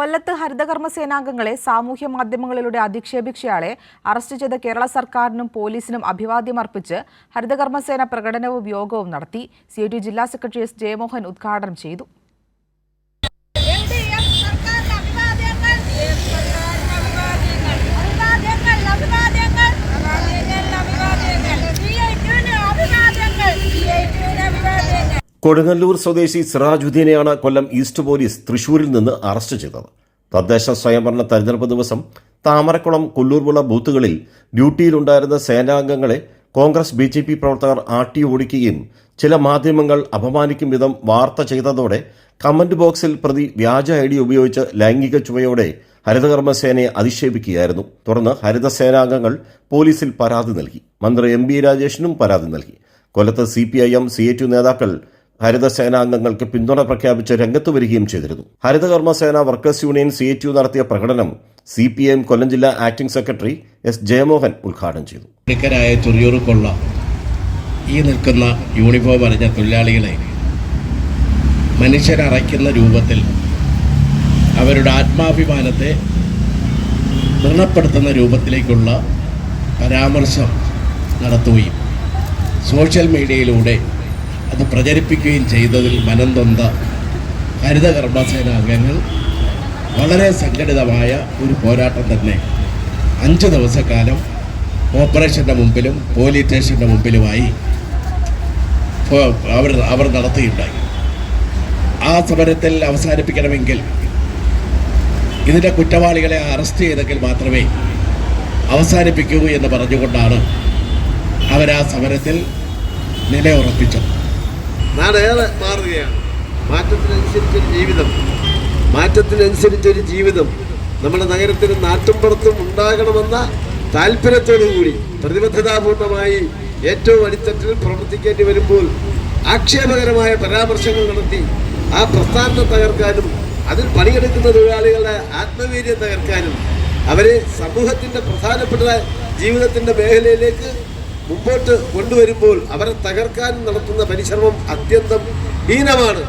കൊല്ലത്ത് ഹരിതകർമ്മ സേനാംഗങ്ങളെ സാമൂഹ്യ മാധ്യമങ്ങളിലൂടെ അധിക്ഷേപിച്ചയാളെ അറസ്റ്റ് ചെയ്ത കേരള സർക്കാരിനും പോലീസിനും അഭിവാദ്യം അർപ്പിച്ച് ഹരിതകർമ്മസേന പ്രകടനവും യോഗവും നടത്തി. സി ജില്ലാ സെക്രട്ടറി എസ് ജയമോഹൻ ഉദ്ഘാടനം ചെയ്തു. കൊടുങ്ങല്ലൂർ സ്വദേശി സിറാജുദ്ദീനെയാണ് കൊല്ലം ഈസ്റ്റ് പോലീസ് തൃശൂരിൽ നിന്ന് അറസ്റ്റ് ചെയ്തത്. തദ്ദേശ സ്വയംഭരണ തെരഞ്ഞെടുപ്പ് ദിവസം താമരക്കുളം കൊല്ലൂർവിള ബൂത്തുകളിൽ ഡ്യൂട്ടിയിലുണ്ടായിരുന്ന സേനാംഗങ്ങളെ കോൺഗ്രസ് ബി ജെ പി പ്രവർത്തകർ ആട്ടി ഓടിക്കുകയും ചില മാധ്യമങ്ങൾ അപമാനിക്കും വിധം വാർത്ത ചെയ്തതോടെ കമന്റ് ബോക്സിൽ പ്രതി വ്യാജ ഐ ഡി ഉപയോഗിച്ച് ലൈംഗിക ചുവയോടെ ഹരിതകർമ്മസേനയെ അധിക്ഷേപിക്കുകയായിരുന്നു. തുടർന്ന് ഹരിതസേനാംഗങ്ങൾ പോലീസിൽ പരാതി നൽകി. മന്ത്രി എം ബി രാജേഷിനും പരാതി നൽകി. കൊല്ലത്ത് സി പി ഐ എം സി എ ടു നേതാക്കൾ ഹരിതസേനാംഗങ്ങൾക്ക് പിന്തുണ പ്രഖ്യാപിച്ച് രംഗത്ത് വരികയും ചെയ്തിരുന്നു. ഹരിതകർമ്മ സേന വർക്കേഴ്സ് യൂണിയൻ സി എ യു നടത്തിയ പ്രകടനം സി പി എം കൊല്ലം ജില്ലാ ആക്ടിംഗ് സെക്രട്ടറി എസ് ജയമോഹൻ ഉദ്ഘാടനം ചെയ്തു. മിക്കരായ ചുറിയൂർക്കുള്ള ഈ നിൽക്കുന്ന യൂണിഫോം അറിഞ്ഞ തൊഴിലാളികളെ മനുഷ്യരറയ്ക്കുന്ന രൂപത്തിൽ അവരുടെ ആത്മാഭിമാനത്തെ വ്രണപ്പെടുത്തുന്ന രൂപത്തിലേക്കുള്ള പരാമർശം നടത്തുകയും സോഷ്യൽ മീഡിയയിലൂടെ അത് പ്രചരിപ്പിക്കുകയും ചെയ്തതിൽ മനം ഹരിത കർമ്മസേന അംഗങ്ങൾ വളരെ സംഘടിതമായ ഒരു പോരാട്ടം തന്നെ. അഞ്ച് ദിവസക്കാലം ഓപ്പറേഷന്റെ മുമ്പിലും പോലീസ് സ്റ്റേഷന്റെ മുമ്പിലുമായി അവർ അവർ നടത്തിയിട്ടുണ്ടായി ആ സമരത്തിൽ അവസാനിപ്പിക്കണമെങ്കിൽ ഇതിന്റെ കുറ്റവാളികളെ അറസ്റ്റ് ചെയ്തെങ്കിൽ മാത്രമേ അവസാനിപ്പിക്കൂ എന്ന് പറഞ്ഞുകൊണ്ടാണ് അവരാ സമരത്തിൽ നിലയുറപ്പിച്ചത്. നാടേറെ മാറുകയാണ്. മാറ്റത്തിനനുസരിച്ചൊരു ജീവിതം. മാറ്റത്തിനനുസരിച്ചൊരു ജീവിതം. നമ്മുടെ നഗരത്തിനും നാട്ടുംപുറത്തും ഉണ്ടാകണമെന്ന താല്പര്യത്തോടുകൂടി പ്രതിബദ്ധതാപൂർണമായി ഏറ്റവും അടിത്തട്ടിൽ പ്രവർത്തിക്കേണ്ടി വരുമ്പോൾ ആക്ഷേപകരമായ പരാമർശങ്ങൾ നടത്തി ആ പ്രസ്ഥാനത്തെ തകർക്കാനും അതിൽ പണിയെടുക്കുന്ന തൊഴിലാളികളുടെ ആത്മവീര്യം തകർക്കാനും അവരെ സമൂഹത്തിന്റെ പ്രധാനപ്പെട്ട ജീവിതത്തിന്റെ മേഖലയിലേക്ക് മുമ്പോട്ട് കൊണ്ടുവരുമ്പോൾ അവരെ തകർക്കാൻ നടത്തുന്ന പരിശ്രമം അത്യന്തം ഹീനമാണ്.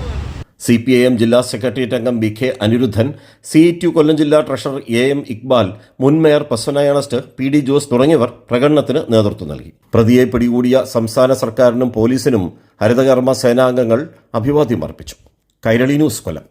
സി പി ഐ എം ജില്ലാ സെക്രട്ടേറിയറ്റ് അംഗം B K Anirudhan C to Kollam ജില്ലാ ട്രഷറർ എ എം ഇക്ബാൽ മുൻ മേയർ പസ്വനയണസ്റ്റ് പി ഡി ജോസ് തുടങ്ങിയവർ പ്രകടനത്തിന് നേതൃത്വം നൽകി. പ്രതിയെ പിടികൂടിയ സംസ്ഥാന സർക്കാരിനും പോലീസിനും ഹരിതകർമ്മ സേനാംഗങ്ങൾ അഭിവാദ്യം അർപ്പിച്ചു. കൈരളി ന്യൂസ് കൊല്ലം.